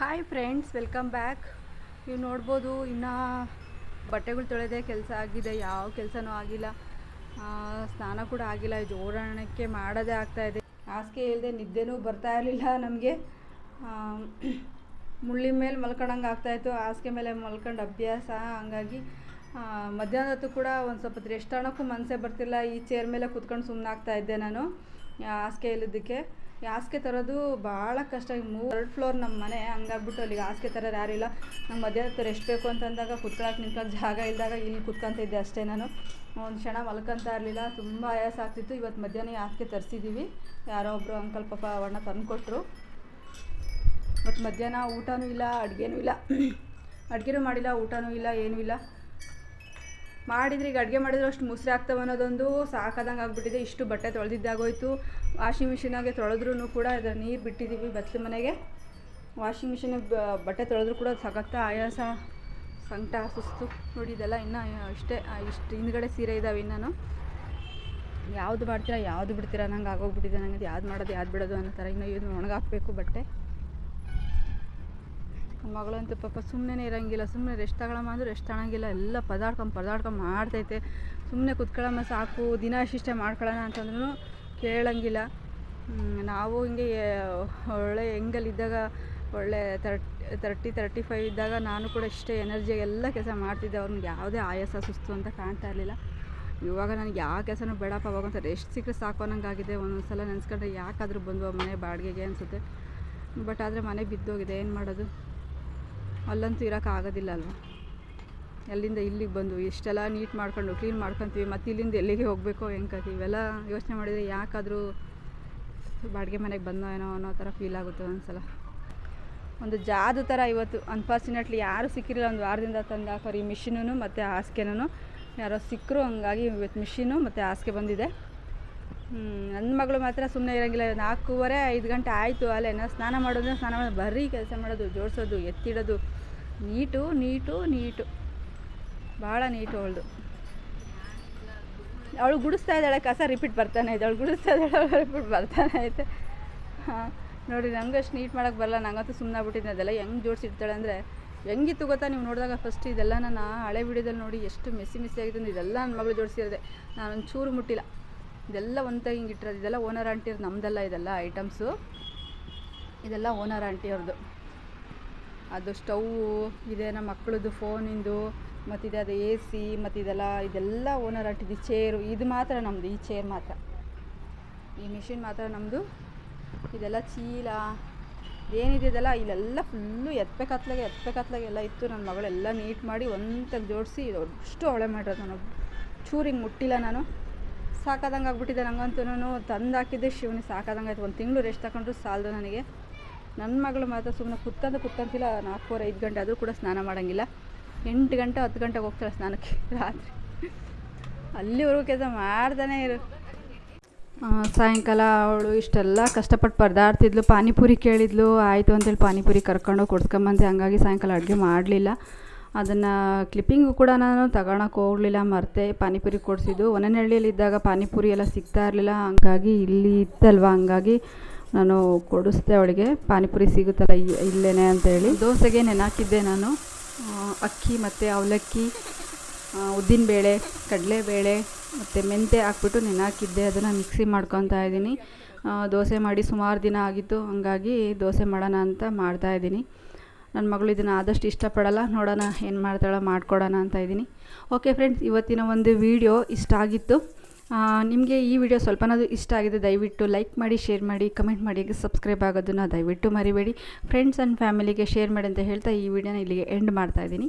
Hi friends welcome back ನೀವು ನೋಡ್ಬೋದು, ಇನ್ನೂ ಬಟ್ಟೆಗಳು ತೊಳೆದೇ, ಕೆಲಸ ಆಗಿದೆ. ಯಾವ ಕೆಲಸನೂ ಆಗಿಲ್ಲ. ಸ್ನಾನ ಕೂಡ ಆಗಿಲ್ಲ. ಜೋಡಣಕ್ಕೆ ಮಾಡೋದೇ ಆಗ್ತಾಯಿದೆ ಹಾಸಿಗೆ ಇಲ್ಲದೆ ನಿದ್ದೆನೂ ಬರ್ತಾ ಇರಲಿಲ್ಲ ನಮಗೆ. ಮುಳ್ಳಿ ಮೇಲೆ ಮಲ್ಕೊಂಡಂಗೆ ಆಗ್ತಾಯಿತ್ತು ಹಾಸಿಗೆ ಮೇಲೆ ಮಲ್ಕೊಂಡು ಅಭ್ಯಾಸ, ಹಂಗಾಗಿ ಮಧ್ಯಾಹ್ನದ ಮಧ್ಯಾಹ್ನ ಹೊತ್ತು ಕೂಡ ಒಂದು ಸ್ವಲ್ಪ ರೆಸ್ಟ್ ಅನ್ನೋಕ್ಕೂ ಮನಸ್ಸೇ ಬರ್ತಿಲ್ಲ. ಈ ಚೇರ್ ಮೇಲೆ ಕುತ್ಕೊಂಡು ಸುಮ್ಮನೆ ಆಗ್ತಾ ಇದ್ದೆ ನಾನು ಹಾಸಿಗೆ ಇಲ್ಲದಕ್ಕೆ ಹಾಸಿಗೆ ತರೋದು ಭಾಳ ಕಷ್ಟ. ಮೂರು ಥರ್ಡ್ ಫ್ಲೋರ್ ನಮ್ಮ ಮನೆ, ಹಂಗಾಗ್ಬಿಟ್ಟು ಅಲ್ಲಿಗೆ ಹಾಸಿಗೆ ತರೋರು ಯಾರೂ ಇಲ್ಲ. ನಂಗೆ ಮಧ್ಯಾಹ್ನ ರೆಸ್ಟ್ ಬೇಕು ಅಂತಂದಾಗ ಕುತ್ಕೊಳಕ್ಕೆ ನಿಂತ್ಕೊಳಕ್ಕೆ ಜಾಗ ಇಲ್ಲದಾಗ ಇಲ್ಲಿ ಕುತ್ಕೊಂತಿದ್ದೆ ಅಷ್ಟೇ ನಾನು. ಒಂದು ಕ್ಷಣ ಮಲ್ಕೊಂತ ಇರಲಿಲ್ಲ, ತುಂಬ ಆಯಾಸ ಆಗ್ತಿತ್ತು. ಇವತ್ತು ಮಧ್ಯಾಹ್ನ ಹಾಸಿಗೆ ತರಿಸಿದ್ದೀವಿ ಯಾರೋ ಒಬ್ಬರು ಅಂಕಲ್ ಪಾಪ ಅವಣ್ಣ ತಂದುಕೊಟ್ರು. ಮತ್ತು ಮಧ್ಯಾಹ್ನ ಊಟನೂ ಇಲ್ಲ, ಅಡುಗೆನೂ ಇಲ್ಲ. ಅಡುಗೆನೂ ಮಾಡಿಲ್ಲ, ಊಟನೂ ಇಲ್ಲ, ಏನೂ ಇಲ್ಲ. ಮಾಡಿದ್ರೆ ಈಗ ಅಡುಗೆ ಮಾಡಿದ್ರೆ ಅಷ್ಟು ಮುಸ್ರೆ ಆಗ್ತವೆ ಅನ್ನೋದೊಂದು ಸಾಕಾದಂಗೆ ಆಗಿಬಿಟ್ಟಿದೆ. ಇಷ್ಟು ಬಟ್ಟೆ ತೊಳೆದಿದ್ದಾಗೋಯ್ತು. ವಾಷಿಂಗ್ ಮಿಷಿನಾಗೆ ತೊಳೆದ್ರೂ ಕೂಡ ಅದರ ನೀರು ಬಿಟ್ಟಿದ್ದೀವಿ ಬಚ್ಚಲ ಮನೆಗೆ. ವಾಷಿಂಗ್ ಮಿಷಿನಿಗೆ ಬಟ್ಟೆ ತೊಳೆದ್ರೂ ಕೂಡ ಸಖತ್ತ ಆಯಾಸ, ಸಂಕಟ, ಸುಸ್ತು. ನೋಡಿ ಇದೆಲ್ಲ ಇನ್ನೂ, ಇಷ್ಟೇ ಇಷ್ಟು ಹಿಂದ್ಗಡೆ ಸೀರೆ ಇದ್ದಾವೆ ಇನ್ನೂ. ಯಾವುದು ಮಾಡ್ತೀರಾ, ಯಾವುದು ಬಿಡ್ತೀರಾ ನಂಗೆ ಆಗೋಗ್ಬಿಟ್ಟಿದೆ ನನಗೆ ಯಾವ್ದು ಮಾಡೋದು, ಯಾವ್ದು ಬಿಡೋದು ಅನ್ನೋ ಥರ ಇನ್ನೂ ಇದು ಒಣಗಾಕಬೇಕು ಬಟ್ಟೆ. ಮಗಳಂತೂ ಪಾಪ ಸುಮ್ಮನೆ ಇರೋಂಗಿಲ್ಲ ಸುಮ್ಮನೆ ರೆಸ್ಟ್ ತಗೊಳಮ್ಮ ಅಂದ್ರೆ ರೆಸ್ಟ್ ತಗೊಳಂಗಿಲ್ಲ, ಎಲ್ಲ ಪದಾಡ್ಕೊಂಡು ಪದಾಡ್ಕೊಂಡು ಮಾಡ್ತೈತೆ. ಸುಮ್ಮನೆ ಕುತ್ಕೊಳ್ಳಮ್ಮ ಸಾಕು, ದಿನ ಇಷ್ಟಿಷ್ಟೇ ಮಾಡ್ಕೊಳ್ಳೋಣ ಅಂತಂದ್ರೂ ಕೇಳೋಂಗಿಲ್ಲ. ನಾವು ಹಿಂಗೆ ಒಳ್ಳೆ ಹೆಂಗಲ್ಲಿದ್ದಾಗ ಒಳ್ಳೆ ತರ್ಟಿ ತರ್ಟಿ ತರ್ಟಿ ಫೈವ್ ಇದ್ದಾಗ ನಾನು ಕೂಡ ಇಷ್ಟೇ ಎನರ್ಜಿಯಾಗಿ ಎಲ್ಲ ಕೆಲಸ ಮಾಡ್ತಿದ್ದೆ. ಅವ್ರಿಗೆ ಯಾವುದೇ ಆಯಾಸ, ಸುಸ್ತು ಅಂತ ಕಾಣ್ತಾ ಇರಲಿಲ್ಲ. ಇವಾಗ ನನಗೆ ಯಾವ ಕೆಲಸನೂ ಬೇಡಪ್ಪ, ಅವಾಗ ಅಂತ ರೆಸ್ಟ್ ಸಿಕ್ಕರೆ ಸಾಕು ಅನ್ನೋಂಗಾಗಿದೆ. ಒಂದೊಂದು ಸಲ ನೆನೆಸ್ಕೊಂಡ್ರೆ ಯಾಕಾದರೂ ಬಂದು ಮನೆ ಬಾಡಿಗೆಗೆ ಅನಿಸುತ್ತೆ. ಬಟ್ ಆದರೆ ಮನೆ ಬಿದ್ದೋಗಿದೆ, ಏನು ಮಾಡೋದು? ಅಲ್ಲಂತೂ ಇರೋಕ್ಕಾಗೋದಿಲ್ಲ ಅಲ್ವಾ? ಅಲ್ಲಿಂದ ಇಲ್ಲಿಗೆ ಬಂದು ಇಷ್ಟೆಲ್ಲ ನೀಟ್ ಮಾಡ್ಕೊಂಡು ಕ್ಲೀನ್ ಮಾಡ್ಕೊತೀವಿ, ಮತ್ತು ಇಲ್ಲಿಂದ ಎಲ್ಲಿಗೆ ಹೋಗಬೇಕೋ ಹೆಂಗೆ ಕತಿ ಇವೆಲ್ಲ ಯೋಚನೆ ಮಾಡಿದರೆ ಯಾಕಾದರೂ ಬಾಡಿಗೆ ಮನೆಗೆ ಬಂದೋ ಏನೋ ಅನ್ನೋ ಥರ ಫೀಲ್ ಆಗುತ್ತೆ ಒಂದ್ಸಲ. ಒಂದು ಜಾದು ಥರ ಇವತ್ತು ಅನ್ಫಾರ್ಚುನೇಟ್ಲಿ ಯಾರೂ ಸಿಕ್ಕಿರಲಿಲ್ಲ. ಒಂದು ವಾರದಿಂದ ತಂದು ಹಾಕೋರು ಈ ಮಿಷಿನೂ ಮತ್ತು ಹಾಸಿಗೆನೂ ಯಾರೋ ಸಿಕ್ಕರು ಹಂಗಾಗಿ ಇವತ್ತು ಮಿಷಿನು ಮತ್ತು ಹಾಸಿಗೆ ಬಂದಿದೆ. ನನ್ನ ಮಗಳು ಮಾತ್ರ ಸುಮ್ಮನೆ ಇರೋಂಗಿಲ್ಲ. ನಾಲ್ಕೂವರೆ, ಐದು ಗಂಟೆ ಆಯಿತು ಅಲ್ಲೇ. ನಾ ಸ್ನಾನ ಮಾಡೋದು ಸ್ನಾನ ಮಾಡೋದು, ಬರೀ ಕೆಲಸ ಮಾಡೋದು, ಜೋಡಿಸೋದು, ಎತ್ತಿಡೋದು. Neat neat neat. ಭಾಳ ನೀಟು ಅವಳದು. ಅವಳು ಗುಡಿಸ್ತಾ ಇದ್ದಾಳೆ, ಕಸ ರಿಪೀಟ್ ಬರ್ತಾನೆ ಇದೆ. ಅವಳು ಗುಡಿಸ್ತಾ ಇದ್ದಾಳೆ ಅವಳು ರಿಪೀಟ್ ಬರ್ತಾನೆ ಐತೆ ಹಾಂ, ನೋಡಿ ನಂಗೆ ಅಷ್ಟು ನೀಟ್ ಮಾಡೋಕ್ಕೆ ಬರಲ್ಲ. ನಂಗಂತೂ ಸುಮ್ಮನೆ ಬಿಟ್ಟಿದ್ದೆ ಅದೆಲ್ಲ ಹೆಂಗೆ ಜೋಡಿಸಿಡ್ತಾಳೆ ಅಂದರೆ, ಹೆಂಗಿತ್ತು ಗೊತ್ತಾ? ನೀವು ನೋಡಿದಾಗ ಫಸ್ಟ್ ಇದೆಲ್ಲ ನಾನು ಹಳೆ ವಿಡಿಯೋದಲ್ಲಿ ನೋಡಿ, ಎಷ್ಟು ಮೆಸ್ಸಿ ಮೆಸ್ಸಿ ಆಗಿದೆ ಅಂದ್ರೆ, ಇದೆಲ್ಲ ನನ್ನ ಮಗಳು ಜೋಡಿಸಿರೋದೆ. ನಾನು ಒಂದು ಚೂರು ಮುಟ್ಟಿಲ್ಲ. ಇದೆಲ್ಲ ಒಂದು ಹಿಂಗೆ ಇಟ್ಟಿರೋದು ಇದೆಲ್ಲ ಓನರ್ ಆಂಟಿಯವ್ರು ನಮ್ಮದೆಲ್ಲ ಇದೆಲ್ಲ ಐಟಮ್ಸು ಇದೆಲ್ಲ ಓನರ್ ಆಂಟಿಯವ್ರದ್ದು ಅದು ಸ್ಟೌವು ಇದೆ ನಮ್ಮ ಮಕ್ಕಳದ್ದು ಫೋನಿಂದು ಮತ್ತಿದೆ ಅದು ಎ ಸಿ ಮತ್ತು ಇದೆಲ್ಲ ಇದೆಲ್ಲ ಓನರ್ ಆಂಟಿದ್ದು ಚೇರು ಇದು ಮಾತ್ರ ನಮ್ಮದು ಈ ಚೇರ್ ಮಾತ್ರ. ಈ ಮಿಷಿನ್ ಮಾತ್ರ ನಮ್ಮದು ಇದೆಲ್ಲ ಚೀಲ, ಏನಿದೆ ಇದೆಲ್ಲ, ಇಲ್ಲೆಲ್ಲ ಫುಲ್ಲು ಎತ್ಬೇಕತ್ಲಾಗೆ ಎತ್ಬೇಕತ್ಲಾಗೆ ಎಲ್ಲ ಇತ್ತು. ನನ್ನ ಮಗಳೆಲ್ಲ ನೀಟ್ ಮಾಡಿ ಒಂತಾಗಿ ಜೋಡಿಸಿ, ಅಷ್ಟು ಅವಳೆ ಮಾಡಿರೋದು ನಾನು. ಚೂರು ಹಿಂಗೆ ಮುಟ್ಟಿಲ್ಲ ನಾನು. ಸಾಕಾದಂಗೆ ಆಗ್ಬಿಟ್ಟಿದೆ ನಂಗಂತೂ ನಾನು ತಂದು ಹಾಕಿದ್ದೆ ಶಿವನಿ ಸಾಕಾದಂಗೆ ಆಯ್ತು ಒಂದು ತಿಂಗಳು ರೆಸ್ಟ್ ತಗೊಂಡ್ರು ಸಾಲದು ನನಗೆ. ನನ್ನ ಮಗಳು ಮಾತ್ರ ಸುಮ್ಮನೆ ಕುತ್ತಂದು ಕುತ್ತಂತಿಲ್ಲ ನಾಲ್ಕೂವರೆ, ಐದು ಗಂಟೆ ಆದರೂ ಕೂಡ ಸ್ನಾನ ಮಾಡೋಂಗಿಲ್ಲ. ಎಂಟು ಗಂಟೆ, ಹತ್ತು ಗಂಟೆಗೆ ಹೋಗ್ತಾಳೆ ಸ್ನಾನಕ್ಕೆ ರಾತ್ರಿ. ಅಲ್ಲಿವರೆಗೂ ಕೆಲಸ ಮಾಡ್ತಾನೆ ಇರು. ಸಾಯಂಕಾಲ ಅವಳು ಇಷ್ಟೆಲ್ಲ ಕಷ್ಟಪಟ್ಟು ಪರದಾಡ್ತಿದ್ಲು ಪಾನಿಪುರಿ ಕೇಳಿದ್ಲು. ಆಯಿತು ಅಂತೇಳಿ ಪಾನಿಪುರಿ ಕರ್ಕೊಂಡು ಕೊಡ್ಸ್ಕೊಂಬಂದೆ. ಹಂಗಾಗಿ ಸಾಯಂಕಾಲ ಅಡುಗೆ ಮಾಡಲಿಲ್ಲ. ಅದನ್ನು ಕ್ಲಿಪ್ಪಿಂಗು ಕೂಡ ನಾನು ತಗೋಳಕ್ಕೆ ಹೋಗಲಿಲ್ಲ, ಮರೆತೆ. ಪಾನಿಪುರಿ ಕೊಡಿಸಿದ್ದು. ಒನನಹಳ್ಳಿಯಲ್ಲಿದ್ದಾಗ ಪಾನಿಪುರಿ ಎಲ್ಲ ಸಿಗ್ತಾ ಇರಲಿಲ್ಲ. ಹಂಗಾಗಿ ಇಲ್ಲಿ ಇತ್ತಲ್ವ? ಹಂಗಾಗಿ ನಾನು ಕೊಡಿಸ್ದೆ ಅವಳಿಗೆ. ಪಾನಿಪುರಿ ಸಿಗುತ್ತಲ್ಲ ಇಲ್ಲೇನೆ ಅಂತ ಅಂತೇಳಿ ದೋಸೆಗೆ ನೆನಾಕಿದ್ದೆ ನಾನು. ಅಕ್ಕಿ ಮತ್ತು ಅವಲಕ್ಕಿ ಉದ್ದಿನಬೇಳೆ ಕಡಲೆಬೇಳೆ ಮತ್ತು ಮೆಂತೆ ಹಾಕ್ಬಿಟ್ಟು ನೆನಾಕಿದ್ದೆ. ಅದನ್ನು ಮಿಕ್ಸಿ ಮಾಡ್ಕೊತಾ ಇದ್ದೀನಿ. ದೋಸೆ ಮಾಡಿ ಸುಮಾರು ದಿನ ಆಗಿತ್ತು. ಹಂಗಾಗಿ ದೋಸೆ ಮಾಡೋಣ ಅಂತ ಮಾಡ್ತಾ ಇದ್ದೀನಿ. ನನ್ನ ಮಗಳು ಇದನ್ನು ಆದಷ್ಟು ಇಷ್ಟಪಡಲ್ಲ, ನೋಡೋಣ ಏನು ಮಾಡ್ತಾಳೋ ಮಾಡ್ಕೊಡೋಣ ಅಂತ ಇದ್ದೀನಿ. ಓಕೆ ಫ್ರೆಂಡ್ಸ್ ಇವತ್ತಿನ ಒಂದು ವಿಡಿಯೋ ಇಷ್ಟ ಆಗಿತ್ತು. ನಿಮಗೆ ಈ ವಿಡಿಯೋ ಸ್ವಲ್ಪನಾದರೂ ಇಷ್ಟ ಆಗಿದೆ, ದಯವಿಟ್ಟು ಲೈಕ್ ಮಾಡಿ ಶೇರ್ ಮಾಡಿ ಕಮೆಂಟ್ ಮಾಡಿ ಸಬ್ಸ್ಕ್ರೈಬ್ ಆಗೋದನ್ನು ದಯವಿಟ್ಟು ಮರಿಬೇಡಿ. ಫ್ರೆಂಡ್ಸ್ ಆ್ಯಂಡ್ ಫ್ಯಾಮಿಲಿಗೆ ಶೇರ್ ಮಾಡಿ ಅಂತ ಹೇಳ್ತಾ ಈ ವಿಡಿಯೋನ ಇಲ್ಲಿಗೆ ಎಂಡ್ ಮಾಡ್ತಾ ಇದ್ದೀನಿ.